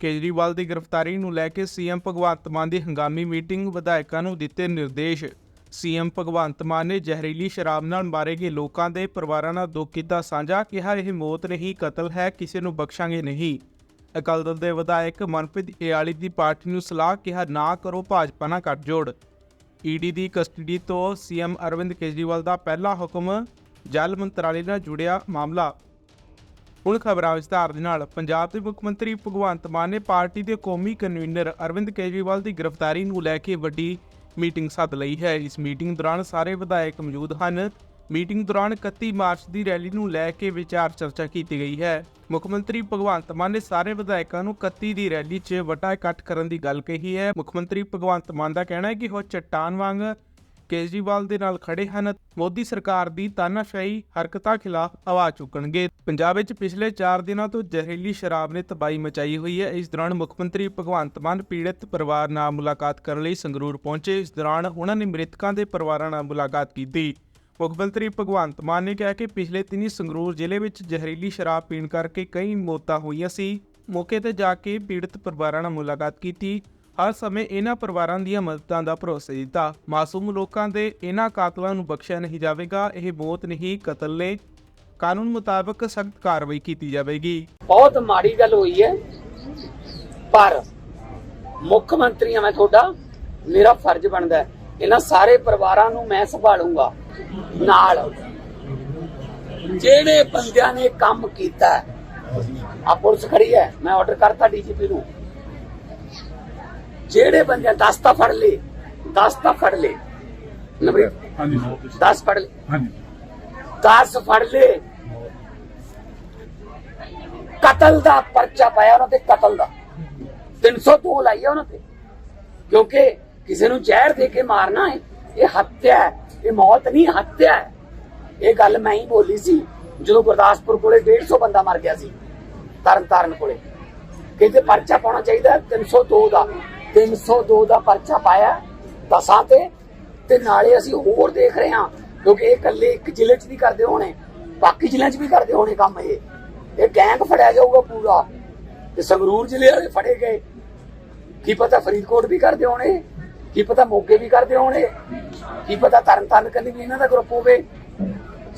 ਕੇਜਰੀਵਾਲ ਦੀ ਗ੍ਰਿਫਤਾਰੀ ਨੂੰ ਲੈ ਕੇ ਸੀਐਮ ਭਗਵੰਤ ਮਾਨ ਦੀ ਹੰਗਾਮੀ ਮੀਟਿੰਗ ਵਿਧਾਇਕਾਂ ਨੂੰ ਦਿੱਤੇ ਨਿਰਦੇਸ਼। ਸੀਐਮ ਭਗਵੰਤ ਮਾਨ ਨੇ ਜ਼ਹਿਰੀਲੀ ਸ਼ਰਾਬ ਨਾਲ ਮਾਰੇ ਗਏ ਲੋਕਾਂ ਦੇ ਪਰਿਵਾਰਾਂ ਨਾਲ ਦੁੱਖ ਕੀਤਾ, ਸਾਂਝਾ ਕਿਹਾ, ਇਹ ਮੌਤ ਨਹੀਂ, ਕਤਲ ਹੈ, ਕਿਸੇ ਨੂੰ ਬਖਸ਼ਾਂਗੇ ਨਹੀਂ। ਅਕਾਲੀ ਦਲ ਦੇ ਵਿਧਾਇਕ ਮਨਪ੍ਰੀਤ ਏਆਲੀ ਦੀ ਪਾਰਟੀ ਨੂੰ ਸਲਾਹ ਕਿਹਾ, ਨਾ ਕਰੋ, ਭਾਜਪਾ ਨਾਲ ਗੱਠਜੋੜ ਈਡੀ ਦੀ ਕਸਟਡੀ ਤੋਂ ਸੀਐਮ ਅਰਵਿੰਦ ਕੇਜਰੀਵਾਲ ਦਾ ਪਹਿਲਾ ਹੁਕਮ ਜਲ ਮੰਤਰਾਲੇ ਨਾਲ ਜੁੜਿਆ ਮਾਮਲਾ। ਹੁਣ ਖਬਰਾਂ ਵਿਸਤਾਰ ਦੇ ਨਾਲ। ਪੰਜਾਬ ਦੇ ਮੁੱਖ ਮੰਤਰੀ ਭਗਵੰਤ ਮਾਨ ਨੇ ਪਾਰਟੀ ਦੇ ਕੌਮੀ ਕਨਵੀਨਰ ਅਰਵਿੰਦ ਕੇਜਰੀਵਾਲ ਦੀ ਗ੍ਰਿਫਤਾਰੀ ਨੂੰ ਲੈ ਕੇ ਵੱਡੀ ਮੀਟਿੰਗ ਸੱਦ ਲਈ ਹੈ। ਇਸ ਮੀਟਿੰਗ ਦੌਰਾਨ ਸਾਰੇ ਵਿਧਾਇਕ ਮੌਜੂਦ ਹਨ। ਮੀਟਿੰਗ ਦੌਰਾਨ 31 ਮਾਰਚ ਦੀ ਰੈਲੀ ਨੂੰ ਲੈ ਕੇ ਵਿਚਾਰ ਚਰਚਾ ਕੀਤੀ ਗਈ ਹੈ। ਮੁੱਖ ਮੰਤਰੀ ਭਗਵੰਤ ਮਾਨ ਨੇ ਸਾਰੇ ਵਿਧਾਇਕਾਂ ਨੂੰ 31 ਦੀ ਰੈਲੀ 'ਚ ਵੱਡਾ ਇਕੱਠ ਕਰਨ ਦੀ ਗੱਲ ਕਹੀ ਹੈ। ਮੁੱਖ ਮੰਤਰੀ ਭਗਵੰਤ ਮਾਨ ਦਾ ਕਹਿਣਾ ਹੈ ਕਿ ਉਹ ਚਟਾਨ ਵਾਂਗ ਕੇਜਰੀਵਾਲ ਦੇ ਨਾਲ ਖੜੇ ਹਨ। ਮੋਦੀ ਸਰਕਾਰ ਦੀ ਤਾਨਾਸ਼ਾਹੀ ਹਰਕਤਾਂ ਖਿਲਾਫ ਆਵਾਜ਼ ਚੁੱਕਣਗੇ। ਪੰਜਾਬ ਵਿੱਚ ਪਿਛਲੇ 4 ਦਿਨਾਂ ਤੋਂ ਜ਼ਹਿਰੀਲੀ ਸ਼ਰਾਬ ਨੇ ਤਬਾਹੀ ਮਚਾਈ ਹੋਈ ਹੈ। ਇਸ ਦੌਰਾਨ ਮੁੱਖ ਮੰਤਰੀ ਭਗਵੰਤ ਮਾਨ ਪੀੜਤ ਪਰਿਵਾਰ ਨਾਲ ਮੁਲਾਕਾਤ ਕਰਨ ਲਈ ਸੰਗਰੂਰ ਪਹੁੰਚੇ। ਇਸ ਦੌਰਾਨ ਉਹਨਾਂ ਨੇ ਮ੍ਰਿਤਕਾਂ ਦੇ ਪਰਿਵਾਰਾਂ ਨਾਲ ਮੁਲਾਕਾਤ ਕੀਤੀ। ਮੁੱਖ ਮੰਤਰੀ ਭਗਵੰਤ ਮਾਨ ਨੇ ਕਿਹਾ ਕਿ ਪਿਛਲੇ ਦਿਨੀ ਸੰਗਰੂਰ ਜ਼ਿਲ੍ਹੇ ਵਿੱਚ ਜ਼ਹਿਰੀਲੀ ਸ਼ਰਾਬ ਪੀਣ ਕਰਕੇ ਕਈ ਮੌਤਾਂ ਹੋਈਆਂ ਸੀ। ਮੌਕੇ ਤੇ ਜਾ ਕੇ ਪੀੜਤ ਪਰਿਵਾਰਾਂ ਨਾਲ ਮੁਲਾਕਾਤ ਕੀਤੀ। ਹਰ ਸਮੇਂ ਇਹਨਾਂ ਪਰਿਵਾਰਾਂ ਦੀਆਂ ਮਦਦਾਂ ਦਾ ਭਰੋਸਾ ਦਿੱਤਾ। ਮਾਸੂਮ ਲੋਕਾਂ ਦੇ ਇਹਨਾਂ ਕਾਤਲਾਂ ਨੂੰ ਬਖਸ਼ਿਆ ਨਹੀਂ ਜਾਵੇਗਾ। ਇਹ ਮੌਤ ਨਹੀਂ, ਕਤਲ ਨੇ ਕਾਨੂੰਨ ਮੁਤਾਬਕ ਸਖਤ ਕਾਰਵਾਈ ਕੀਤੀ ਜਾਵੇਗੀ। ਬਹੁਤ ਮਾੜੀ ਗੱਲ ਹੋਈ ਹੈ। ਪਰ ਮੁੱਖ ਮੰਤਰੀ ਆ ਮੈਂ ਤੁਹਾਡਾ, ਮੇਰਾ ਫਰਜ਼ ਬਣਦਾ ਹੈ। ਇਹਨਾਂ ਸਾਰੇ ਪਰਿਵਾਰਾਂ ਨੂੰ ਮੈਂ ਸੰਭਾਲੂੰਗਾ। ਨਾਲ ਜਿਹੜੇ ਬੰਦਿਆਂ ਨੇ ਕੰਮ ਕੀਤਾ ਆ ਪੁਲਿਸ ਖੜੀ ਹੈ। ਮੈਂ ਆਰਡਰ ਕਰਤਾ ਡੀਜੀਪੀ ਨੂੰ। ਜਿਹੜੇ ਬੰਦੇ 10 ਤਾਂ ਫੜ ਲੇ 10 ਤਾਂ ਫੜ ਲੇ ਨਵਰੀਤ ਹਾਂਜੀ। 10 ਫੜ ਲੇ ਹਾਂਜੀ। 10 ਫੜ ਲੇ ਕਤਲ ਦਾ ਪਰਚਾ ਪਾਇਆ ਉਹਨਾਂ ਤੇ ਕਤਲ ਦਾ। 302 ਲਾਈਆ ਉਹਨਾਂ ਤੇ। ਕਿਉਂਕਿ ਕਿਸੇ ਨੂੰ ਜ਼ਹਿਰ ਦੇ ਕੇ ਮਾਰਨਾ ਹੈ ਇਹ ਹੱਤਿਆ ਹੈ। ਇਹ ਮੌਤ ਨਹੀਂ ਹੱਤਿਆ ਹੈ। ਇਹ ਗੱਲ ਮੈਂ ਹੀ ਬੋਲੀ ਸੀ ਜਦੋਂ ਗੁਰਦਾਸਪੁਰ ਕੋਲੇ 150 ਬੰਦਾ ਮਰ ਗਿਆ ਸੀ ਤਰਨ ਤਾਰਨ ਕੋਲੇ। ਕਿਤੇ ਪਰਚਾ ਪਾਉਣਾ ਚਾਹੀਦਾ ਹੈ 302 ਦਾ। 302 ਦਾ ਪਰਚਾ ਪਾਇਆ ਦਸਾਂ ਤੇ ਤੇ ਨਾਲੇ ਅਸੀਂ ਹੋਰ ਦੇਖ ਰਹੇ ਹਾਂ, ਕਿਉਂਕਿ ਇਹ ਇਕੱਲੇ ਇੱਕ ਜ਼ਿਲ੍ਹੇ 'ਚ ਨਹੀਂ ਕਰਦੇ ਹੋਣੇ, ਬਾਕੀ ਜ਼ਿਲ੍ਹਿਆਂ 'ਚ ਵੀ ਕਰਦੇ ਹੋਣੇ ਕੰਮ ਇਹ। ਇਹ ਗੈਂਗ ਫੜਿਆ ਜਾਊਗਾ ਪੂਰਾ। ਤੇ ਸੰਗਰੂਰ ਜ਼ਿਲ੍ਹੇ ਵਾਲੇ ਫੜੇ ਗਏ। ਕੀ ਪਤਾ ਫਰੀਦਕੋਟ ਵੀ ਕਰਦੇ ਹੋਣੇ, ਕੀ ਪਤਾ ਮੋਗੇ ਵੀ ਕਰਦੇ ਹੋਣੇ, ਕੀ ਪਤਾ ਤਰਨ ਕੰਨੀ ਵੀ ਇਹਨਾਂ ਦਾ ਗਰੁੱਪ ਹੋਵੇ।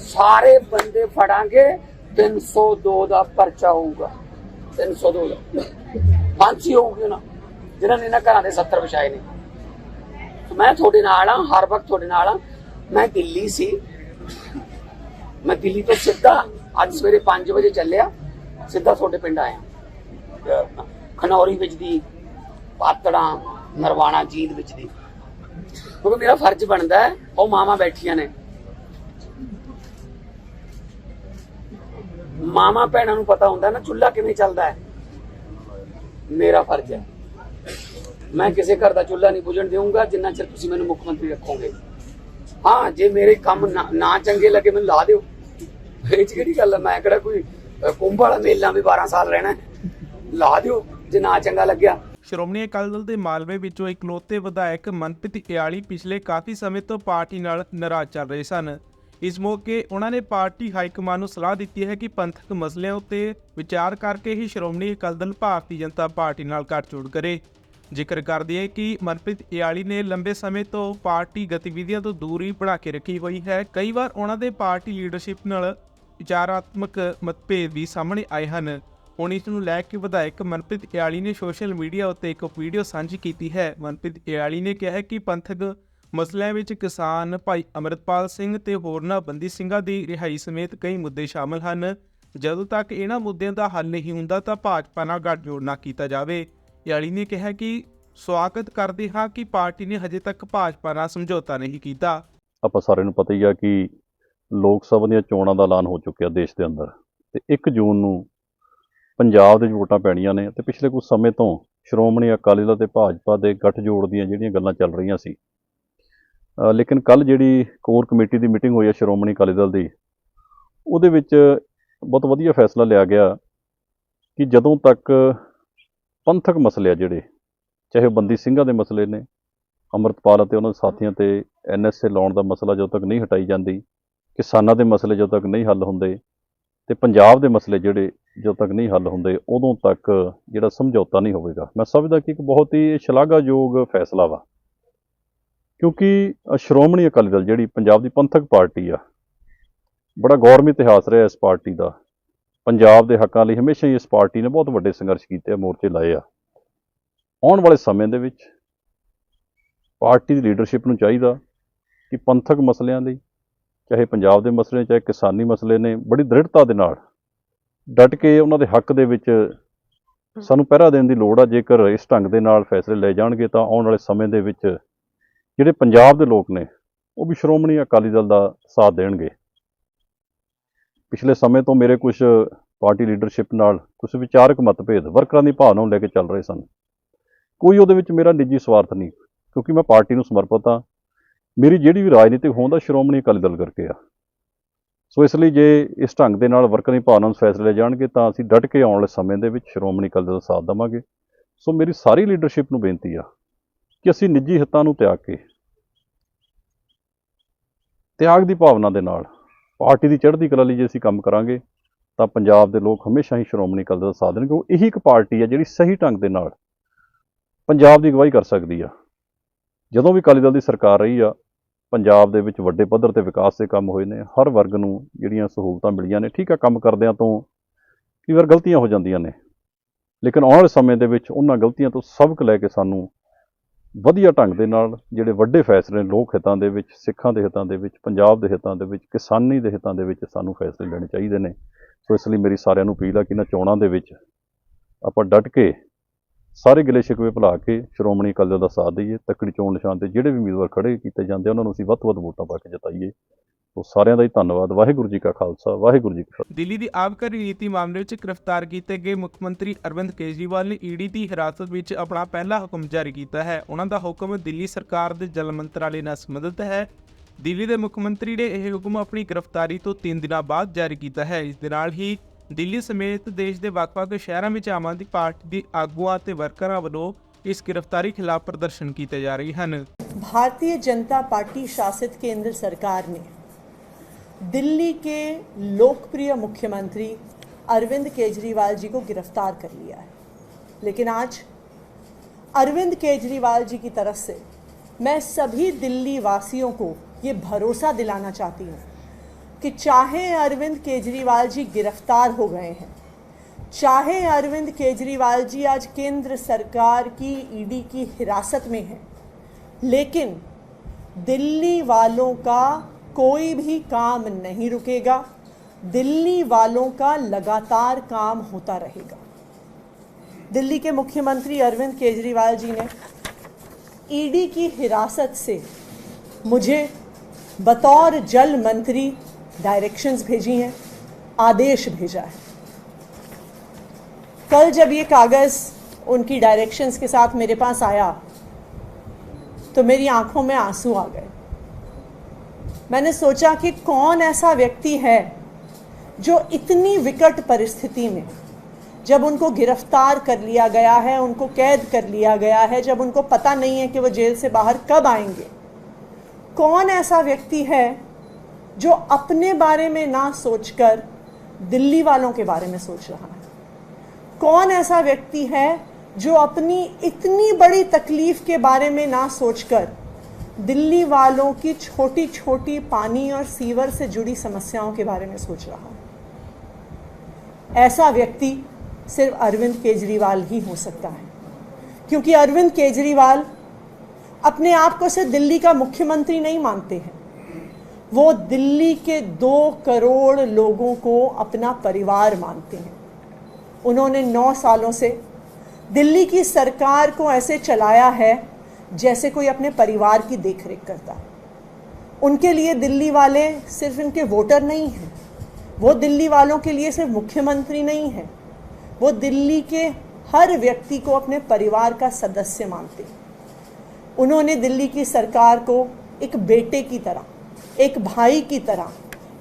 ਸਾਰੇ ਬੰਦੇ ਫੜਾਂਗੇ 302 ਦਾ ਪਰਚਾ ਹੋਊਗਾ। 302 ਦਾ ਫਾਂਸੀ ਹੋਊਗੀ ਨਾ। ਜਿਨ੍ਹਾਂ ਨੇ ਇਹਨਾਂ ਘਰਾਂ ਦੇ 70 ਵਿਛਾਏ ਨੇ। ਮੈਂ ਤੁਹਾਡੇ ਨਾਲ ਆ ਹਰ ਵਕਤ ਤੁਹਾਡੇ ਨਾਲ ਆ ਮੈਂ ਦਿੱਲੀ ਸੀ। ਮੈਂ ਦਿੱਲੀ ਤੋਂ ਸਿੱਧਾ ਅੱਜ ਸਵੇਰੇ 5 ਵਜੇ ਚੱਲਿਆ। ਸਿੱਧਾ ਤੁਹਾਡੇ ਪਿੰਡ ਆਇਆ। ਖਨੌਰੀ ਵਿੱਚ ਦੀ, ਪਾਤੜਾ, ਨਰਵਾਣਾ, ਜੀਂਦ ਵਿੱਚ ਦੀ। ਕਿਉਂਕਿ ਮੇਰਾ ਫਰਜ਼ ਬਣਦਾ ਹੈ, ਉਹ ਮਾਮਾ ਬੈਠੀਆਂ ਨੇ। ਮਾਮਾ ਭੈਣਾਂ ਨੂੰ ਪਤਾ ਹੁੰਦਾ ਨਾ, ਚੁੱਲ੍ਹਾ ਕਿਵੇਂ ਚੱਲਦਾ ਹੈ। ਮੇਰਾ ਫਰਜ਼ ਹੈ। ਮੈਂ ਕਿਸੇ ਘਰ ਦਾ ਚੁੱਲ੍ਹਾ ਨਹੀਂ ਬੁਝਣ ਦੇਵਾਂਗਾ ਜਿੰਨਾ ਚਿਰ ਤੁਸੀਂ ਮੈਨੂੰ ਮੁੱਖ ਮੰਤਰੀ ਰੱਖੋਗੇ। ਹਾਂ, ਜੇ ਮੇਰੇ ਕੰਮ ਨਾ- ਚੰਗੇ ਲੱਗੇ ਮੈਨੂੰ ਲਾ ਦਿਓ। ਇਹ 'ਚ ਕਿਹੜੀ ਗੱਲ ਹੈ ਮੈਂ ਕਿਹੜਾ ਕੋਈ ਕੁੰਭ ਵਾਲਾ ਮੇਲਾ ਵੀ 12 ਸਾਲ ਰਹਿਣਾ ਲਾ ਦਿਓ, ਜੇ ਨਾ ਚੰਗਾ ਲੱਗਿਆ। ਸ਼੍ਰੋਮਣੀ ਅਕਾਲੀ ਦਲ ਦੇ ਮਾਲਵੇ ਵਿੱਚੋਂ ਇਕਲੌਤੇ ਵਿਧਾਇਕ ਮਨਪ੍ਰੀਤ ਇਆਲੀ ਪਿਛਲੇ ਕਾਫੀ ਸਮੇਂ ਤੋਂ ਪਾਰਟੀ ਨਾਲ ਨਾਰਾਜ਼ ਚੱਲ ਰਹੇ ਸਨ। ਇਸ ਮੌਕੇ ਉਹਨਾਂ ਨੇ ਪਾਰਟੀ ਹਾਈ ਹਾਈਕਮਾਨ ਨੂੰ ਸਲਾਹ ਦਿੱਤੀ ਹੈ ਕਿ ਪੰਥਕ ਮਸਲਿਆਂ ਉੱਤੇ ਵਿਚਾਰ ਕਰਕੇ ਹੀ ਸ਼੍ਰੋਮਣੀ ਅਕਾਲੀ ਦਲ ਭਾਰਤੀ ਜਨਤਾ ਪਾਰਟੀ ਨਾਲ ਗੱਠਜੋੜ ਕਰੇ। ਜ਼ਿਕਰ ਕਰਦੀ ਹੈ ਕਿ ਮਨਪ੍ਰੀਤ ਇਆਲੀ ਨੇ ਲੰਬੇ ਸਮੇਂ ਤੋਂ ਪਾਰਟੀ ਗਤੀਵਿਧੀਆਂ ਤੋਂ ਦੂਰੀ ਬਣਾ ਕੇ ਰੱਖੀ ਹੋਈ ਹੈ, ਕਈ ਵਾਰ ਉਹਨਾਂ ਦੇ ਪਾਰਟੀ ਲੀਡਰਸ਼ਿਪ ਨਾਲ ਵਿਚਾਰਾਤਮਕ ਮਤਭੇਦ ਵੀ ਸਾਹਮਣੇ ਆਏ ਹਨ। ਹੁਣ ਇਸ ਨੂੰ ਲੈ ਕੇ ਵਿਧਾਇਕ ਮਨਪ੍ਰੀਤ ਇਆਲੀ ਨੇ ਸੋਸ਼ਲ ਮੀਡੀਆ ਉੱਤੇ ਇੱਕ ਵੀਡੀਓ ਸਾਂਝੀ ਕੀਤੀ ਹੈ। ਮਨਪ੍ਰੀਤ ਇਆਲੀ ਨੇ ਕਿਹਾ ਹੈ ਕਿ ਪੰਥਕ ਮਸਲਿਆਂ ਵਿੱਚ ਕਿਸਾਨ ਭਾਈ ਅਮਰਤਪਾਲ ਸਿੰਘ ਤੇ ਹੋਰਨਾਂ ਬੰਦੀ ਸਿੰਘਾਂ ਦੀ ਰਿਹਾਈ ਸਮੇਤ ਕਈ ਮੁੱਦੇ ਸ਼ਾਮਲ ਹਨ। ਜਦੋਂ ਤੱਕ ਇਹਨਾਂ ਮੁੱਦਿਆਂ ਦਾ ਹੱਲ ਨਹੀਂ ਹੁੰਦਾ ਤਾਂ ਭਾਜਪਾ ਨਾਲ ਗੱਠਜੋੜ ਨਾ ਕੀਤਾ ਜਾਵੇ। ਇਆਲੀ ਨੇ ਕਿਹਾ ਕਿ ਸਵਾਗਤ ਕਰਦੇ ਹਾਂ ਕਿ ਪਾਰਟੀ ਨੇ ਹਜੇ ਤੱਕ ਭਾਜਪਾ ਨਾਲ ਸਮਝੌਤਾ ਨਹੀਂ ਕੀਤਾ। ਆਪਾਂ ਸਾਰਿਆਂ ਨੂੰ ਪਤਾ ਹੀ ਆ ਕਿ ਲੋਕ ਸਭਾ ਦੀਆਂ ਚੋਣਾਂ ਦਾ ਐਲਾਨ ਹੋ ਚੁੱਕਿਆ ਦੇਸ਼ ਦੇ ਅੰਦਰ। ਤੇ 1 ਜੂਨ ਨੂੰ ਪੰਜਾਬ ਦੇ ਵੋਟਾਂ ਪੈਣੀਆਂ ਨੇ ਤੇ ਪਿਛਲੇ ਕੁਝ ਸਮੇਂ ਤੋਂ ਸ਼੍ਰੋਮਣੀ ਅਕਾਲੀ ਦਲ ਤੇ ਭਾਜਪਾ ਦੇ ਗੱਠਜੋੜ ਦੀਆਂ ਜਿਹੜੀਆਂ ਗੱਲਾਂ ਚੱਲ ਰਹੀਆਂ ਸੀ। ਲੇਕਿਨ ਕੱਲ ਜਿਹੜੀ ਕੋਰ ਕਮੇਟੀ ਦੀ ਮੀਟਿੰਗ ਹੋਈ ਹੈ ਸ਼੍ਰੋਮਣੀ ਅਕਾਲੀ ਦਲ ਦੀ, ਉਹਦੇ ਵਿੱਚ ਬਹੁਤ ਵਧੀਆ ਫੈਸਲਾ ਲਿਆ ਗਿਆ ਕਿ ਜਦੋਂ ਤੱਕ ਪੰਥਕ ਮਸਲੇ ਆ ਜਿਹੜੇ, ਚਾਹੇ ਉਹ ਬੰਦੀ ਸਿੰਘਾਂ ਦੇ ਮਸਲੇ ਨੇ, ਅੰਮ੍ਰਿਤਪਾਲ ਅਤੇ ਉਹਨਾਂ ਦੇ ਸਾਥੀਆਂ ਤੇ ਐਨਐਸਏ ਲਾਉਣ ਦਾ ਮਸਲਾ ਜਦੋਂ ਤੱਕ ਨਹੀਂ ਹਟਾਈ ਜਾਂਦੀ, ਕਿਸਾਨਾਂ ਦੇ ਮਸਲੇ ਜਦੋਂ ਤੱਕ ਨਹੀਂ ਹੱਲ ਹੁੰਦੇ, ਤੇ ਪੰਜਾਬ ਦੇ ਮਸਲੇ ਜਿਹੜੇ ਜਦੋਂ ਤੱਕ ਨਹੀਂ ਹੱਲ ਹੁੰਦੇ, ਉਦੋਂ ਤੱਕ ਜਿਹੜਾ ਸਮਝੌਤਾ ਨਹੀਂ ਹੋਵੇਗਾ। ਮੈਂ ਸਮਝਦਾ ਕਿ ਇੱਕ ਬਹੁਤ ਹੀ ਸ਼ਲਾਘਾਯੋਗ ਫੈਸਲਾ ਵਾ। ਕਿਉਂਕਿ ਸ਼੍ਰੋਮਣੀ ਅਕਾਲੀ ਦਲ ਜਿਹੜੀ ਪੰਜਾਬ ਦੀ ਪੰਥਕ ਪਾਰਟੀ ਆ, ਬੜਾ ਗੌਰਵ ਇਤਿਹਾਸ ਰਿਹਾ ਇਸ ਪਾਰਟੀ ਦਾ। ਪੰਜਾਬ ਦੇ ਹੱਕਾਂ ਲਈ ਹਮੇਸ਼ਾ ਹੀ ਇਸ ਪਾਰਟੀ ਨੇ ਬਹੁਤ ਵੱਡੇ ਸੰਘਰਸ਼ ਕੀਤੇ ਆ ਮੋਰਚੇ ਲਾਏ ਆ। ਆਉਣ ਵਾਲੇ ਸਮੇਂ ਦੇ ਵਿੱਚ ਪਾਰਟੀ ਦੀ ਲੀਡਰਸ਼ਿਪ ਨੂੰ ਚਾਹੀਦਾ ਕਿ ਪੰਥਕ ਮਸਲਿਆਂ ਲਈ, ਚਾਹੇ ਪੰਜਾਬ ਦੇ ਮਸਲੇ ਚਾਹੇ ਕਿਸਾਨੀ ਮਸਲੇ ਨੇ, ਬੜੀ ਦ੍ਰਿੜਤਾ ਦੇ ਨਾਲ ਡਟ ਕੇ ਉਹਨਾਂ ਦੇ ਹੱਕ ਦੇ ਵਿੱਚ ਸਾਨੂੰ ਪਹਿਰਾ ਦੇਣ ਦੀ ਲੋੜ ਆ। ਜੇਕਰ ਇਸ ਢੰਗ ਦੇ ਨਾਲ ਫੈਸਲੇ ਲਏ ਜਾਣਗੇ, ਤਾਂ ਆਉਣ ਵਾਲੇ ਸਮੇਂ ਦੇ ਵਿੱਚ ਜਿਹੜੇ ਪੰਜਾਬ ਦੇ ਲੋਕ ਨੇ, ਉਹ ਵੀ ਸ਼੍ਰੋਮਣੀ ਅਕਾਲੀ ਦਲ ਦਾ ਸਾਥ ਦੇਣਗੇ। ਪਿਛਲੇ ਸਮੇਂ ਤੋਂ ਮੇਰੇ ਕੁਝ ਪਾਰਟੀ ਲੀਡਰਸ਼ਿਪ ਨਾਲ ਕੁਝ ਵਿਚਾਰਕ ਮਤਭੇਦ ਵਰਕਰਾਂ ਦੀ ਭਾਵਨਾ ਨੂੰ ਲੈ ਕੇ ਚੱਲ ਰਹੇ ਸਨ। ਕੋਈ ਉਹਦੇ ਵਿੱਚ ਮੇਰਾ ਨਿੱਜੀ ਸਵਾਰਥ ਨਹੀਂ, ਕਿਉਂਕਿ ਮੈਂ ਪਾਰਟੀ ਨੂੰ ਸਮਰਪਿਤ ਹਾਂ। ਮੇਰੀ ਜਿਹੜੀ ਵੀ ਰਾਜਨੀਤਿਕ ਹੋਂਦ ਆ ਸ਼੍ਰੋਮਣੀ ਅਕਾਲੀ ਦਲ ਕਰਕੇ ਆ। ਸੋ ਇਸ ਲਈ ਜੇ ਇਸ ਢੰਗ ਦੇ ਨਾਲ ਵਰਕਰਾਂ ਦੀ ਭਾਵਨਾ ਨੂੰ ਫੈਸਲੇ ਜਾਣਗੇ, ਤਾਂ ਅਸੀਂ ਡਟ ਕੇ ਆਉਣ ਵਾਲੇ ਸਮੇਂ ਦੇ ਵਿੱਚ ਸ਼੍ਰੋਮਣੀ ਅਕਾਲੀ ਦਲ ਦਾ ਸਾਥ ਦੇਵਾਂਗੇ। ਸੋ ਮੇਰੀ ਸਾਰੀ ਲੀਡਰਸ਼ਿਪ ਨੂੰ ਬੇਨਤੀ ਆ ਕਿ ਅਸੀਂ ਨਿੱਜੀ ਹਿੱਤਾਂ ਨੂੰ ਤਿਆਗ ਕੇ, ਤਿਆਗ ਦੀ ਭਾਵਨਾ ਦੇ ਨਾਲ ਪਾਰਟੀ ਦੀ ਚੜ੍ਹਦੀ ਕਲਾ ਲਈ ਜੇ ਅਸੀਂ ਕੰਮ ਕਰਾਂਗੇ, ਤਾਂ ਪੰਜਾਬ ਦੇ ਲੋਕ ਹਮੇਸ਼ਾ ਹੀ ਸ਼੍ਰੋਮਣੀ ਅਕਾਲੀ ਦਲ ਦਾ ਸਾਥ ਦੇਣਗੇ। ਉਹ ਇਹੀ ਇੱਕ ਪਾਰਟੀ ਆ ਜਿਹੜੀ ਸਹੀ ਢੰਗ ਦੇ ਨਾਲ ਪੰਜਾਬ ਦੀ ਅਗਵਾਈ ਕਰ ਸਕਦੀ ਆ। ਜਦੋਂ ਵੀ ਅਕਾਲੀ ਦਲ ਦੀ ਸਰਕਾਰ ਰਹੀ ਆ, ਪੰਜਾਬ ਦੇ ਵਿੱਚ ਵੱਡੇ ਪੱਧਰ ਤੇ ਵਿਕਾਸ ਦੇ ਕੰਮ ਹੋਏ ਨੇ, ਹਰ ਵਰਗ ਨੂੰ ਜਿਹੜੀਆਂ ਸਹੂਲਤਾਂ ਮਿਲੀਆਂ ਨੇ, ਠੀਕ ਆ, ਕੰਮ ਕਰਦਿਆਂ ਤੋਂ ਕਈ ਵਾਰ ਗਲਤੀਆਂ ਹੋ ਜਾਂਦੀਆਂ ਨੇ। ਲੇਕਿਨ ਆਉਣ ਵਾਲੇ ਸਮੇਂ ਦੇ ਵਿੱਚ ਉਹਨਾਂ ਗਲਤੀਆਂ ਤੋਂ ਸਬਕ ਲੈ ਕੇ ਸਾਨੂੰ ਵਧੀਆ ਢੰਗ ਦੇ ਨਾਲ ਜਿਹੜੇ ਵੱਡੇ ਫੈਸਲੇ ਲੋਕ ਹਿੱਤਾਂ ਦੇ ਵਿੱਚ ਸਿੱਖਾਂ ਦੇ ਹਿੱਤਾਂ ਦੇ ਵਿੱਚ ਪੰਜਾਬ ਦੇ ਹਿੱਤਾਂ ਦੇ ਵਿੱਚ ਕਿਸਾਨੀ ਦੇ ਹਿੱਤਾਂ ਦੇ ਵਿੱਚ ਸਾਨੂੰ ਫੈਸਲੇ ਲੈਣੇ ਚਾਹੀਦੇ ਨੇ। ਸੋ ਇਸ ਲਈ ਮੇਰੀ ਸਾਰਿਆਂ ਨੂੰ ਅਪੀਲ ਆ ਕਿ ਇਹਨਾਂ ਚੋਣਾਂ ਦੇ ਵਿੱਚ ਆਪਾਂ ਡਟ ਕੇ ਸਾਰੇ ਗਿਲੇ ਸ਼ਿਕਵੇ ਭੁਲਾ ਕੇ ਸ਼੍ਰੋਮਣੀ ਅਕਾਲੀ ਦਲ ਦਾ ਸਾਥ ਦਈਏ ਤੱਕੜੀ ਚੋਣ ਨਿਸ਼ਾਨ ਤੇ ਜਿਹੜੇ ਵੀ ਉਮੀਦਵਾਰ ਖੜੇ ਕੀਤੇ ਜਾਂਦੇ ਆ, ਉਹਨਾਂ ਨੂੰ ਅਸੀਂ ਵੱਧ ਤੋਂ ਵੱਧ ਵੋਟਾਂ ਪਾ ਕੇ ਜਿਤਾਈਏ। ਸੋ ਸਾਰਿਆਂ ਦਾ ਹੀ ਧੰਨਵਾਦ। ਵਾਹਿਗੁਰੂ ਜੀ ਕਾ ਖਾਲਸਾ ਵਾਹਿਗੁਰੂ ਜੀ ਕੀ ਫਤਿਹ। ਦਿੱਲੀ ਦੀ ਆਬਕਾਰੀ ਨੀਤੀ ਮਾਮਲੇ ਵਿੱਚ ਗ੍ਰਿਫਤਾਰ ਕੀਤੇ ਗਏ ਮੁੱਖ ਮੰਤਰੀ ਅਰਵਿੰਦ ਕੇਜਰੀਵਾਲ ਨੇ ਈਡੀ ਦੀ ਹਿਰਾਸਤ ਵਿੱਚ ਆਪਣਾ ਪਹਿਲਾ ਹੁਕਮ ਜਾਰੀ ਕੀਤਾ ਹੈ। ਉਹਨਾਂ ਦਾ ਹੁਕਮ ਦਿੱਲੀ ਸਰਕਾਰ ਦੇ ਜਲ ਮੰਤਰਾਲੇ ਨਾਲ ਸੰਬੰਧਿਤ ਹੈ। ਦਿੱਲੀ ਦੇ ਮੁੱਖ ਮੰਤਰੀ ਨੇ ਇਹ ਹੁਕਮ ਆਪਣੀ ਗ੍ਰਿਫਤਾਰੀ ਤੋਂ 3 ਦਿਨਾਂ ਬਾਅਦ ਜਾਰੀ ਕੀਤਾ ਹੈ। ਇਸ ਦੇ ਨਾਲ ਹੀ ਦਿੱਲੀ ਸਮੇਤ ਦੇਸ਼ ਦੇ ਵੱਖ-ਵੱਖ ਸ਼ਹਿਰਾਂ ਵਿੱਚ ਆਮ ਆਦਮੀ ਪਾਰਟੀ ਦੇ ਆਗੂਆਂ ਤੇ ਵਰਕਰਾਂ ਵੱਲੋਂ ਇਸ ਗ੍ਰਿਫਤਾਰੀ ਖਿਲਾਫ ਪ੍ਰਦਰਸ਼ਨ ਕੀਤੇ ਜਾ ਰਹੇ ਹਨ। ਭਾਰਤੀ ਜਨਤਾ ਪਾਰਟੀ ਸ਼ਾਸਿਤ ਕੇਂਦਰ ਸਰਕਾਰ ਨੇ दिल्ली के लोकप्रिय मुख्यमंत्री अरविंद केजरीवाल जी को गिरफ़्तार कर लिया है। लेकिन आज अरविंद केजरीवाल जी की तरफ़ से मैं सभी दिल्ली वासियों को ये भरोसा दिलाना चाहती हूँ कि चाहे अरविंद केजरीवाल जी गिरफ़्तार हो गए हैं, चाहे अरविंद केजरीवाल जी आज केंद्र सरकार की ईडी की हिरासत में हैं, लेकिन दिल्ली वालों का कोई भी काम नहीं रुकेगा, दिल्ली वालों का लगातार काम होता रहेगा। दिल्ली के मुख्यमंत्री अरविंद केजरीवाल जी ने ईडी की हिरासत से मुझे बतौर जल मंत्री डायरेक्शंस भेजी हैं, आदेश भेजा है। कल जब ये कागज़ उनकी डायरेक्शंस के साथ मेरे पास आया तो मेरी आँखों में आँसू आ गए। मैंने सोचा कि कौन ऐसा व्यक्ति है जो इतनी विकट परिस्थिति में, जब उनको गिरफ़्तार कर लिया गया है, उनको कैद कर लिया गया है, जब उनको पता नहीं है कि वो जेल से बाहर कब आएँगे, कौन ऐसा व्यक्ति है जो अपने बारे में ना सोचकर दिल्ली वालों के बारे में सोच रहा है? कौन ऐसा व्यक्ति है जो अपनी इतनी बड़ी तकलीफ़ के बारे में ना सोचकर दिल्ली वालों की छोटी छोटी पानी और सीवर से जुड़ी समस्याओं के बारे में सोच रहा है। ऐसा व्यक्ति सिर्फ़ अरविंद केजरीवाल ही हो सकता है, क्योंकि अरविंद केजरीवाल अपने आप को सिर्फ़ दिल्ली का मुख्यमंत्री नहीं मानते हैं। वो दिल्ली के दो करोड़ लोगों को अपना परिवार मानते हैं। उन्होंने नौ सालों से दिल्ली की सरकार को ऐसे चलाया है जैसे कोई अपने परिवार की देखरेख करता है। उनके लिए दिल्ली वाले सिर्फ़ इनके वोटर नहीं हैं। वो दिल्ली वालों के लिए सिर्फ़ मुख्यमंत्री नहीं है। वो दिल्ली के हर व्यक्ति को अपने परिवार का सदस्य मानते उन्होंने दिल्ली की सरकार को एक बेटे की तरह, एक भाई की तरह,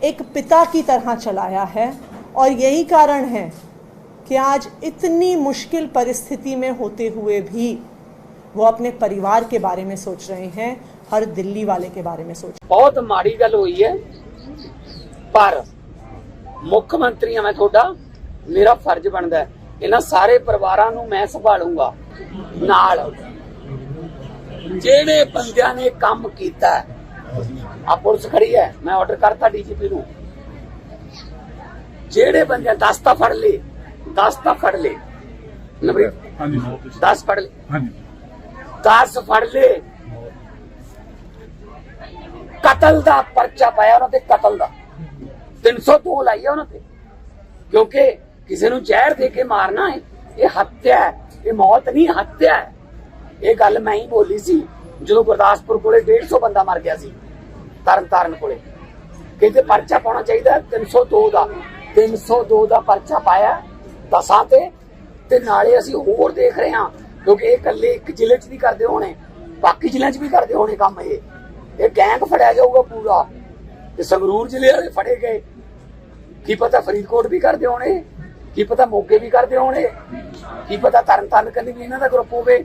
एक पिता की तरह चलाया है और यही कारण है कि आज इतनी मुश्किल परिस्थिति में होते हुए भी वो अपने परिवार के बारे में सोच रहे हैं हर दिल्ली वाले के बारे में सोच ਬਹੁਤ ਮਾੜੀ ਗੱਲ ਹੋਈ ਹੈ ਪਰ ਮੁੱਖ ਮੰਤਰੀ ਹਾਂ ਮੈਂ ਤੁਹਾਡਾ ਮੇਰਾ ਫਰਜ਼ ਬਣਦਾ ਹੈ ਇਹਨਾਂ ਸਾਰੇ ਪਰਿਵਾਰਾਂ ਨੂੰ ਮੈਂ ਸੰਭਾਲੂੰਗਾ ਨਾਲ ਜਿਹੜੇ ਬੰਦਿਆਂ ਨੇ ਕੰਮ ਕੀਤਾ ਆ ਪੁਲਿਸ ਖੜੀ ਹੈ ਮੈਂ ਆਰਡਰ ਕਰਤਾ ਡੀਜੀਪੀ ਨੂੰ ਜਿਹੜੇ ਬੰਦੇ 10 ਤਾਂ ਫੜ ਲਏ 10 ਤਾਂ ਫੜ ਲਏ ਨਵਰੀਤ ਹਾਂਜੀ 10 ਫੜ ਲਏ ਹਾਂਜੀ ਦਸ ਫੜ ਲਏ। ਕਤਲ ਦਾ ਪਰਚਾ ਪਾਇਆ ਉਹਨਾਂ ਤੇ, ਕਤਲ ਦਾ। 302 ਲਾਈਆ ਉਹਨਾਂ ਤੇ। ਕਿਉਂਕਿ ਕਿਸੇ ਨੂੰ ਜ਼ਹਿਰ ਦੇ ਕੇ ਮਾਰਨਾ ਹੈ, ਇਹ ਹੱਤਿਆ ਹੈ। ਇਹ ਮੌਤ ਨਹੀਂ, ਹੱਤਿਆ ਹੈ। ਇਹ ਗੱਲ ਮੈਂ ਹੀ ਬੋਲੀ ਸੀ, ਜਦੋਂ ਗੁਰਦਾਸਪੁਰ ਕੋਲੇ 150 ਬੰਦਾ ਮਰ ਗਿਆ ਸੀ ਤਰਨ ਤਾਰਨ ਕੋਲੇ। ਕਹਿੰਦੇ ਪਰਚਾ ਪਾਉਣਾ ਚਾਹੀਦਾ ਹੈ 302 ਦਾ 302 ਦਾ ਪਰਚਾ ਪਾਇਆ ਦਸਾਂ ਤੇ ਤੇ ਨਾਲੇ ਅਸੀਂ ਹੋਰ ਦੇਖ ਰਹੇ ਹਾਂ ਕਿਉਂਕਿ ਇਹ ਇਕੱਲੇ ਇੱਕ ਜ਼ਿਲ੍ਹੇ 'ਚ ਨਹੀਂ ਕਰਦੇ ਹੋਣੇ, ਬਾਕੀ ਜ਼ਿਲ੍ਹਿਆਂ 'ਚ ਵੀ ਕਰਦੇ ਹੋਣੇ ਕੰਮ ਇਹ। ਇਹ ਗੈਂਗ ਫੜਿਆ ਜਾਊਗਾ ਪੂਰਾ। ਤੇ ਸੰਗਰੂਰ ਜ਼ਿਲ੍ਹੇ ਵਾਲੇ ਫੜੇ ਗਏ। ਕੀ ਪਤਾ ਫਰੀਦਕੋਟ ਵੀ ਕਰਦੇ ਹੋਣੇ, ਕੀ ਪਤਾ ਮੋਗੇ ਵੀ ਕਰਦੇ ਹੋਣੇ, ਕੀ ਪਤਾ ਤਰਨ ਕੰਨੀ ਵੀ ਇਹਨਾਂ ਦਾ ਗਰੁੱਪ ਹੋਵੇ।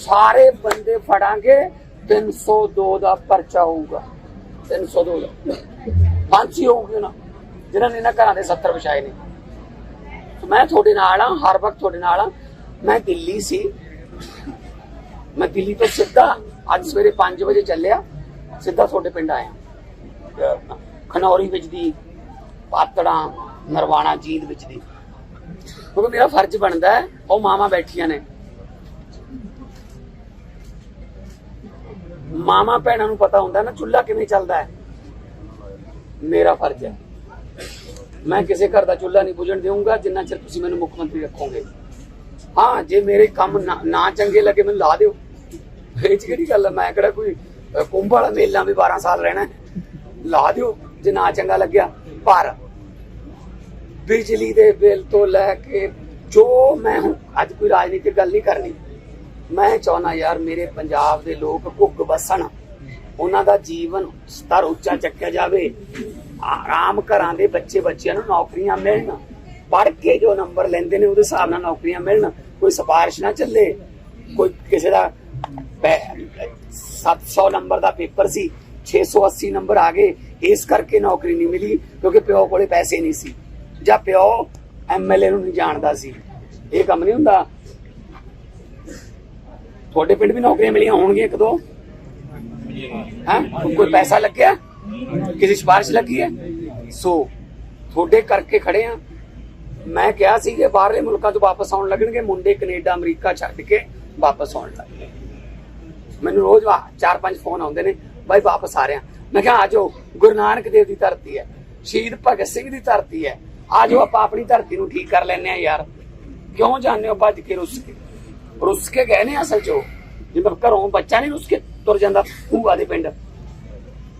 ਸਾਰੇ ਬੰਦੇ ਫੜਾਂਗੇ 302 ਦਾ ਪਰਚਾ ਹੋਊਗਾ। 302 ਦਾ ਫਾਂਸੀ ਹੋਊਗੇ ਨਾ, ਜਿਨ੍ਹਾਂ ਨੇ ਇਹਨਾਂ ਘਰਾਂ ਦੇ 70 ਵਿਛਾਏ ਨੇ। ਮੈਂ ਤੁਹਾਡੇ ਨਾਲ ਆ ਹਰ ਵਕਤ ਤੁਹਾਡੇ ਨਾਲ ਆ ਮੈਂ ਦਿੱਲੀ ਸੀ। ਮੈਂ ਦਿੱਲੀ ਤੋਂ ਸਿੱਧਾ ਅੱਜ ਸਵੇਰੇ 5 ਵਜੇ ਚੱਲਿਆ। ਸਿੱਧਾ ਤੁਹਾਡੇ ਪਿੰਡ ਆਇਆ। ਖਨੌਰੀ ਵਿੱਚ ਦੀ, ਪਾਤੜਾ, ਨਰਵਾਣਾ, ਜੀਂਦ ਵਿੱਚ ਦੀ। ਕਿਉਂਕਿ ਮੇਰਾ ਫਰਜ਼ ਬਣਦਾ ਹੈ, ਉਹ ਮਾਮਾ ਬੈਠੀਆਂ ਨੇ। ਮਾਮਾ ਭੈਣਾਂ ਨੂੰ ਪਤਾ ਹੁੰਦਾ ਨਾ, ਚੁੱਲ੍ਹਾ ਕਿਵੇਂ ਚੱਲਦਾ ਹੈ। ਮੇਰਾ ਫਰਜ਼ ਹੈ। ਮੈਂ ਕਿਸੇ ਘਰ ਦਾ ਚੁੱਲ੍ਹਾ ਨਹੀਂ ਬੁਝਣ ਦੇਵਾਂਗਾ ਜਿੰਨਾ ਚਿਰ ਤੁਸੀਂ ਮੈਨੂੰ ਮੁੱਖ ਮੰਤਰੀ ਰੱਖੋਗੇ। ਹਾਂ, ਜੇ ਮੇਰੇ ਕੰਮ ਨਾ- ਚੰਗੇ ਲੱਗੇ, ਮੈਨੂੰ ਲਾ ਦਿਓ। ਇਹ 'ਚ ਕਿਹੜੀ ਗੱਲ ਹੈ ਮੈਂ ਕਿਹੜਾ ਕੋਈ ਕੁੰਭ ਵਾਲਾ ਮੇਲਾ ਵੀ 12 ਸਾਲ ਰਹਿਣਾ ਲਾ ਦਿਓ, ਜੇ ਨਾ ਚੰਗਾ ਲੱਗਿਆ। ਪਰ ਬਿਜਲੀ ਦੇ ਬਿੱਲ ਤੋਂ ਲੈ ਕੇ ਜੋ ਮੈਂ ਹੁਣ ਅੱਜ ਕੋਈ ਰਾਜਨੀਤਿਕ ਗੱਲ ਨਹੀਂ ਕਰਨੀ, ਮੈਂ ਚਾਹਨਾ ਯਾਰ ਮੇਰੇ ਪੰਜਾਬ ਦੇ ਲੋਕ ਭੁੱਗ ਵਸਣ। ਉਹਨਾਂ ਦਾ ਜੀਵਨ ਸਤਰ ਉੱਚਾ ਚੱਕਿਆ ਜਾਵੇ। ਆਰਾਮ ਘਰਾਂ ਦੇ ਬੱਚੇ ਬੱਚਿਆਂ ਨੂੰ ਨੌਕਰੀਆਂ ਮਿਲਣ। ਪੜ੍ਹ ਕੇ ਜੋ ਨੰਬਰ ਲੈਂਦੇ ਨੇ ਉਹਦੇ ਹਿਸਾਬ ਨਾਲ ਨੌਕਰੀਆਂ ਮਿਲਣ ਕੋਈ ਸਿਫਾਰਿਸ਼ ਨਾ ਚੱਲੇ ਕੋਈ ਕਿਸੇ ਦਾ ਪੈ- 700 ਨੰਬਰ ਦਾ ਪੇਪਰ ਸੀ 680 ਨੰਬਰ ਆ ਗਏ ਇਸ ਕਰਕੇ ਨੌਕਰੀ ਨਹੀਂ ਮਿਲੀ ਕਿਉਂਕਿ ਪਿਓ ਕੋਲੇ ਪੈਸੇ ਨਹੀਂ ਸੀ ਜਾਂ ਪਿਓ ਐਮਐਲਏ ਨੂੰ ਨਹੀਂ ਜਾਣਦਾ ਸੀ। ਇਹ ਕੰਮ ਨਹੀਂ ਹੁੰਦਾ। ਤੁਹਾਡੇ ਪਿੰਡ ਵੀ ਨੌਕਰੀਆਂ ਮਿਲੀਆਂ ਹੋਣਗੀਆਂ ਇੱਕ ਦੋ? ਹਾਂ? ਕੋਈ ਪੈਸਾ ਲੱਗਿਆ? ਕਿਸੇ ਸਿਫਾਰਿਸ਼ ਲੱਗੀ ਹੈ? ਸੋ ਤੁਹਾਡੇ ਕਰਕੇ ਖੜੇ ਆ ਮੈਂ ਕਿਹਾ ਸੀ ਕਿ ਬਾਹਰਲੇ ਮੁਲਕਾਂ ਤੋਂ ਵਾਪਸ ਆਉਣ ਲੱਗਣਗੇ, ਮੁੰਡੇ ਕੈਨੇਡਾ, ਅਮਰੀਕਾ ਛੱਡ ਕੇ ਵਾਪਸ ਆਉਣ ਲੱਗੇ ਮੈਨੂੰ ਰੋਜ਼ ਵਾ- ਚਾਰ ਪੰਜ ਫੋਨ ਆਉਂਦੇ ਨੇ, ਬਾਈ ਵਾਪਸ ਆ ਰਿਹਾ। ਮੈਂ ਕਿਹਾ ਆ ਜਾਓ ਗੁਰੂ ਨਾਨਕ ਦੇਵ ਦੀ ਧਰਤੀ ਹੈ, ਸ਼ਹੀਦ ਭਗਤ ਸਿੰਘ ਦੀ ਧਰਤੀ ਹੈ। ਆ ਜਾਓ ਆਪਾਂ ਆਪਣੀ ਧਰਤੀ ਨੂੰ ਠੀਕ ਕਰ ਲੈਨੇ ਆ ਯਾਰ। ਕਿਉਂ ਜਾਂਦੇ ਹੋ ਭੱਜ ਕੇ ਰੁੱਸ ਕੇ? ਰੁੱਸ ਕੇ ਗਏ ਨੇ ਅਸਲ ਚੋ ਜਿਵੇਂ ਘਰੋਂ ਬੱਚਾ ਨਹੀਂ ਰੁੱਸ ਕੇ ਤੁਰ ਜਾਂਦਾ, ਭੂਆ ਦੇ ਪਿੰਡ।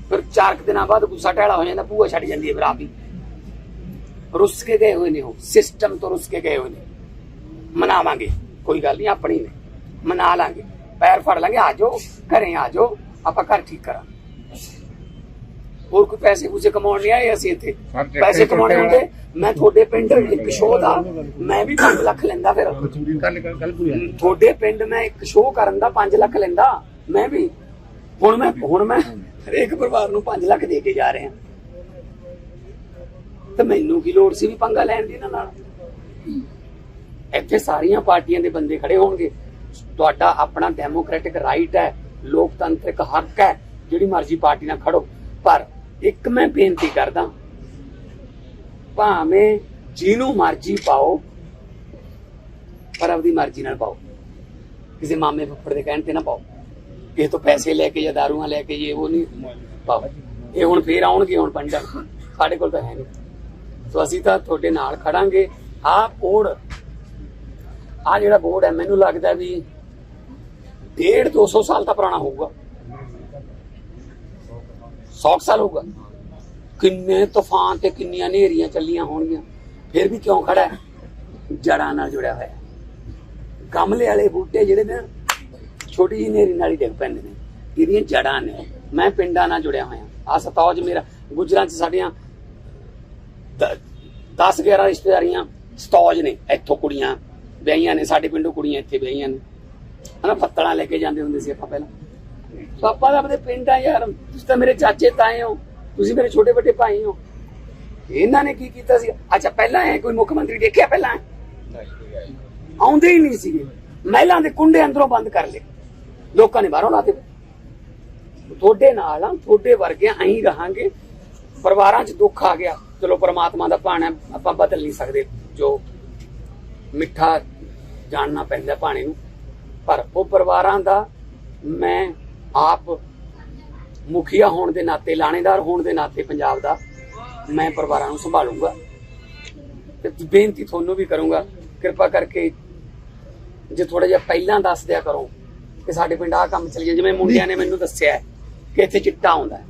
ਫਿਰ ਚਾਰ ਕੁ ਦਿਨਾਂ ਬਾਅਦ ਗੁੱਸਾ ਟਹਿਲਾ ਹੋ ਜਾਂਦਾ, ਭੂਆ ਛੱਡ ਜਾਂਦੀ ਹੈ ਫਿਰ ਆਪ ਹੀ। ਰੁੱਸ ਕੇ ਗਏ ਹੋਏ ਨੇ ਉਹ। ਸਿਸਟਮ ਤੋਂ ਰੁੱਸ ਕੇ ਗਏ ਹੋਏ ਨੇ। ਮਨਾਵਾਂਗੇ। ਕੋਈ ਗੱਲ ਨਹੀਂ ਆਪਣੀ ਨੇ। ਮਨਾ ਲਾਂਗੇ। ਪੈਰ ਫੜ ਲਾਂਗੇ। ਆ ਜਾਓ ਘਰੇ ਆ ਜਾਓ। ਆਪਾਂ ਘਰ ਠੀਕ ਕਰਾਂ ਹੋਰ ਕੋਈ ਪੈਸੇ ਪੂਸੇ ਕਮਾਉਣ ਨਹੀਂ ਆਏ ਅਸੀਂ ਇੱਥੇ? ਪੈਸੇ ਕਮਾਉਣੇ ਹੁੰਦੇ। ਮੈਂ ਤੁਹਾਡੇ ਪਿੰਡ ਇੱਕ ਸ਼ੋਅ ਦਾ ਮੈਂ ਵੀ 5 ਲੱਖ ਲੈਂਦਾ ਫਿਰ। ਤੁਹਾਡੇ ਪਿੰਡ ਮੈਂ ਇੱਕ ਸ਼ੋਅ ਕਰਨ ਦਾ 5 ਲੱਖ ਲੈਂਦਾ। ਮੈਂ ਵੀ। ਹੁਣ ਮੈਂ ਹੁਣ ਮੈਂ ਹਰੇਕ ਪਰਿਵਾਰ ਨੂੰ 5 ਲੱਖ ਦੇ ਕੇ ਜਾ ਰਿਹਾ। ਤੇ ਮੈਨੂੰ ਕੀ ਲੋੜ ਸੀ ਵੀ ਪੰਗਾ ਲੈਣ ਦੀ ਇਹਨਾਂ ਨਾਲ? ਇੱਥੇ ਸਾਰੀਆਂ ਪਾਰਟੀਆਂ ਦੇ ਬੰਦੇ ਖੜੇ ਹੋਣਗੇ। ਤੁਹਾਡਾ ਆਪਣਾ ਡੈਮੋਕ੍ਰੈਟਿਕ ਰਾਈਟ ਹੈ, ਲੋਕਤੰਤਰਿਕ ਹੱਕ ਹੈ, ਜਿਹੜੀ ਮਰਜ਼ੀ ਪਾਰਟੀ ਨਾਲ ਖੜੋ। ਪਰ ਇੱਕ ਮੈਂ ਬੇਨਤੀ ਕਰਦਾ, ਭਾਵੇਂ ਜਿਹਨੂੰ ਮਰਜ਼ੀ ਪਾਓ, ਪਰ ਆਪਦੀ ਮਰਜ਼ੀ ਨਾਲ ਪਾਓ। ਕਿਸੇ ਮਾਮੇ ਫੁੱਫੜ ਦੇ ਕਹਿਣ ਤੇ ਨਾ ਪਾਓ। ਕਿਸੇ ਤੋਂ ਪੈਸੇ ਲੈ ਕੇ ਜਾਂ ਦਾਰੂਆਂ ਲੈ ਕੇ ਇਹ ਉਹ ਨਹੀਂ, ਪਾਓ। ਇਹ ਹੁਣ ਫੇਰ ਆਉਣਗੇ ਹੁਣ ਪੰਡਾ ਸਾਡੇ ਕੋਲ ਤਾਂ ਹੈ ਨਹੀਂ। ਸੋ ਅਸੀਂ ਤਾਂ ਤੁਹਾਡੇ ਨਾਲ ਖੜਾਂਗੇ। ਆਹ ਕੋਡ ਆ ਜਿਹੜਾ ਬੋਰਡ ਹੈ, ਮੈਨੂੰ ਲੱਗਦਾ ਵੀ 1.5 200 ਸਾਲ ਤਾਂ ਪੁਰਾਣਾ ਹੋਊਗਾ। 100 ਸਾਲ ਹੋਊਗਾ। ਕਿੰਨੇ ਤੂਫਾਨ ਤੇ ਕਿੰਨੀਆਂ ਹਨੇਰੀਆਂ ਚੱਲੀਆਂ ਹੋਣਗੀਆਂ। ਫਿਰ ਵੀ ਕਿਉਂ ਖੜਾ ਹੈ? ਜੜਾਂ ਨਾਲ ਜੁੜਿਆ ਹੋਇਆ ਗਮਲੇ ਵਾਲੇ ਬੂਟੇ ਜਿਹੜੇ ਨੇ, ਛੋਟੀ ਜਿਹੀ ਨੇਰੀ ਨਾਲ ਹੀ ਡਿੱਗ ਪੈਂਦੇ ਨੇ। ਇਹਦੀਆਂ ਜੜਾਂ ਨੇ। ਮੈਂ ਪਿੰਡਾਂ ਨਾਲ ਜੁੜਿਆ ਹੋਇਆ। ਆ ਸਤੌਜ ਮੇਰਾ, ਗੁਜਰਾਂ ਚ ਸਾਡੀਆਂ 10 11 ਰਿਸ਼ਤੇਦਾਰੀਆਂ ਸਤੌਜ ਨੇ, ਇੱਥੋਂ ਕੁੜੀਆਂ, ਵਿਆਹੀਆਂ ਨੇ, ਸਾਡੇ ਪਿੰਡੋਂ ਕੁੜੀਆਂ ਇੱਥੇ ਵਿਆਹੀਆਂ ਨੇ। ਹਨਾ ਪੱਤਲਾਂ ਲੈ ਕੇ ਜਾਂਦੇ ਹੁੰਦੇ ਸੀ ਆਪਾਂ ਪਹਿਲਾਂ। ਪਾਪਾ ਦਾ ਆਪਣੇ ਪਿੰਡ ਆ ਯਾਰ, ਤੁਸੀਂ ਤਾਂ ਮੇਰੇ ਚਾਚੇ ਤਾਏ ਹੋ, ਤੁਸੀਂ ਮੇਰੇ ਛੋਟੇ ਵੱਡੇ ਭਾਈ ਹੋ। ਇਹਨਾਂ ਨੇ ਕੀ ਕੀਤਾ ਸੀ? ਅੱਛਾ, ਪਹਿਲਾਂ ਐ ਕੋਈ ਮੁੱਖ ਮੰਤਰੀ ਦੇਖਿਆ ਪਹਿਲਾਂ? ਆਉਂਦੇ ਹੀ ਨਹੀਂ ਸੀਗੇ। ਮਹਿਲਾਂ ਦੇ ਕੁੰਡੇ ਅੰਦਰੋਂ ਬੰਦ ਕਰ ਲਏ। ਲੋਕਾਂ ਨੇ ਬਾਹਰੋਂ ਲਾਤੇ ਤੁਹਾਡੇ ਨਾਲ ਆ, ਤੁਹਾਡੇ ਵਰਗੇ ਐਂ ਰਹਾਂਗੇ। ਪਰਿਵਾਰਾਂ 'ਚ ਦੁੱਖ ਆ ਗਿਆ। ਚਲੋ ਪ੍ਰਮਾਤਮਾ ਦਾ ਭਾਣਾ ਆਪਾਂ ਬਦਲ ਨਹੀਂ ਸਕਦੇ। ਜੋ ਮਿੱਠਾ ਜਾਣਨਾ ਪੈਂਦਾ ਪਾਣੀ ਨੂੰ। ਪਰ ਉਹ ਪਰਿਵਾਰਾਂ ਦਾ ਮੈਂ ਆਪ ਮੁਖੀਆ ਹੋਣ ਦੇ ਨਾਤੇ ਲਾਣੇਦਾਰ ਹੋਣ ਦੇ ਨਾਤੇ ਪੰਜਾਬ ਦਾ ਮੈਂ ਪਰਿਵਾਰਾਂ ਨੂੰ ਸੰਭਾਲੂੰਗਾ। ਤੇ ਬੇਨਤੀ ਤੁਹਾਨੂੰ ਵੀ ਕਰੂੰਗਾ ਕਿਰਪਾ ਕਰਕੇ ਜੇ ਥੋੜਾ ਜਿਹਾ ਪਹਿਲਾਂ ਦੱਸ ਦਿਆ ਕਰੋ ਕਿ ਸਾਡੇ ਪਿੰਡ ਆਹ ਕੰਮ ਚੱਲੀਏ ਜਿਵੇਂ ਮੁੰਡਿਆਂ ਨੇ ਮੈਨੂੰ ਦੱਸਿਆ ਕਿ ਇੱਥੇ ਚਿੱਟਾ ਆਉਂਦਾ